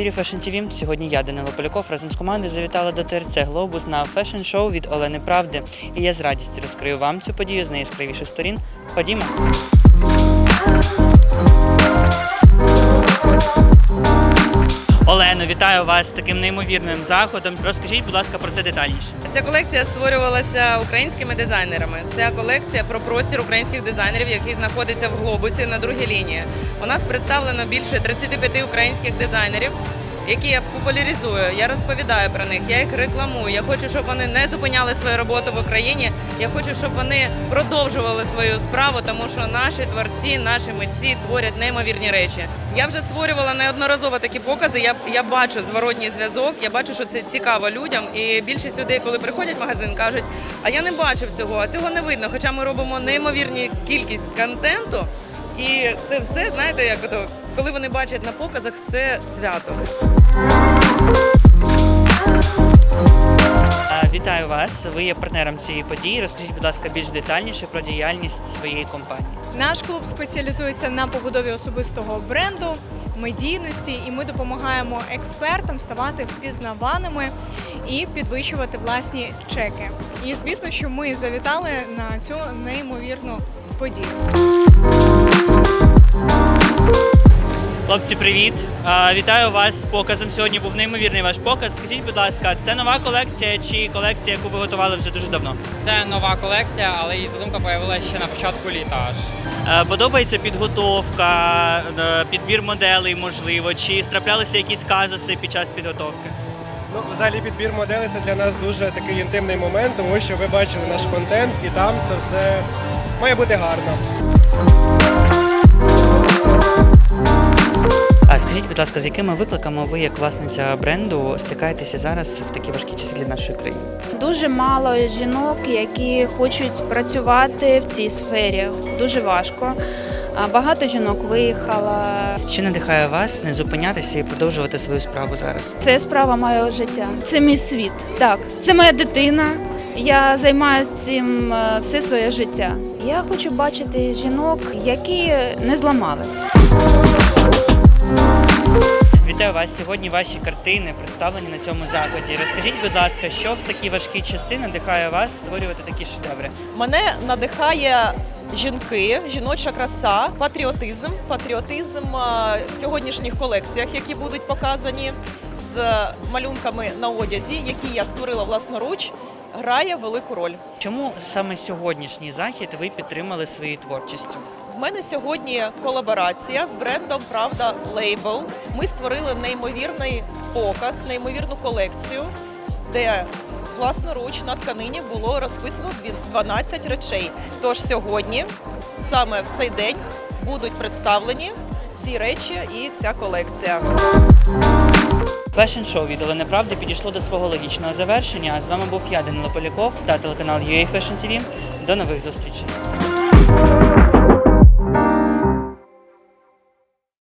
ефірі Fashion TV. Сьогодні я, Данило Поляков, разом з командою завітала до ТРЦ Глобус на фешн-шоу від Олени Правди. І я з радістю розкрию вам цю подію з найяскравіших сторін. Ходімо. Олено, вітаю вас з таким неймовірним заходом. Розкажіть, будь ласка, про це детальніше. Ця колекція створювалася українськими дизайнерами. Ця колекція про простір українських дизайнерів, який знаходиться в глобусі на другій лінії. У нас представлено більше 35 українських дизайнерів, які я популяризую. Я розповідаю про них, я їх рекламую. Я хочу, щоб вони не зупиняли свою роботу в Україні. Я хочу, щоб вони продовжували свою справу, тому що наші творці, наші митці творять неймовірні речі. Я вже створювала неодноразово такі покази. Я, я бачу зворотній зв'язок, я бачу, що це цікаво людям. І більшість людей, коли приходять в магазин, кажуть, а я не бачив цього, а цього не видно. Хоча ми робимо неймовірні кількість контенту. І це все, знаєте, як ото, коли вони бачать на показах, це свято. Вітаю вас. Ви є партнером цієї події. Розкажіть, будь ласка, більш детальніше про діяльність своєї компанії. Наш клуб спеціалізується на побудові особистого бренду, медійності, і ми допомагаємо експертам ставати впізнаваними і підвищувати власні чеки. І звісно, що ми завітали на цю неймовірну подію. Хлопці, привіт! Вітаю вас з показом. Сьогодні був неймовірний ваш показ. Скажіть, будь ласка, це нова колекція чи колекція, яку ви готували вже дуже давно? Це нова колекція, але її задумка з'явилася ще на початку літа аж. Подобається підготовка, е, підбір моделей, можливо, чи траплялися якісь казуси під час підготовки? Ну, взагалі підбір моделей це для нас дуже такий інтимний момент, тому що ви бачили наш контент, і там це все має бути гарно. А скажіть, будь ласка, з якими викликами ви, як власниця бренду, стикаєтеся зараз в такі важкі часи для нашої країни? Дуже мало жінок, які хочуть працювати в цій сфері. Дуже важко. Багато жінок виїхало. Що надихає вас не зупинятися і продовжувати свою справу зараз? Це справа моєго життя. Це мій світ. Так, це моя дитина. Я займаюся цим е, все своє життя. Я хочу бачити жінок, які не зламались. Вітаю вас сьогодні. Ваші картини представлені на цьому заході. Розкажіть, будь ласка, що в такі важкі часи надихає вас створювати такі шедеври? Мене надихає жінки, жіноча краса, патріотизм, патріотизм в сьогоднішніх колекціях, які будуть показані з малюнками на одязі, які я створила власноруч, грає велику роль. Чому саме сьогоднішній захід ви підтримали своєю творчістю? В мене сьогодні колаборація з брендом Правда Лейбл. Ми створили неймовірний показ, неймовірну колекцію, де власноруч на тканині було розписано дві- 12 речей. Тож сьогодні, саме в цей день, будуть представлені ці речі і ця колекція. Фешн-шоу від Олени Правди підійшло до свого логічного завершення. А з вами був я, Данило Поляков та телеканал UA Fashion TV. До нових зустрічей.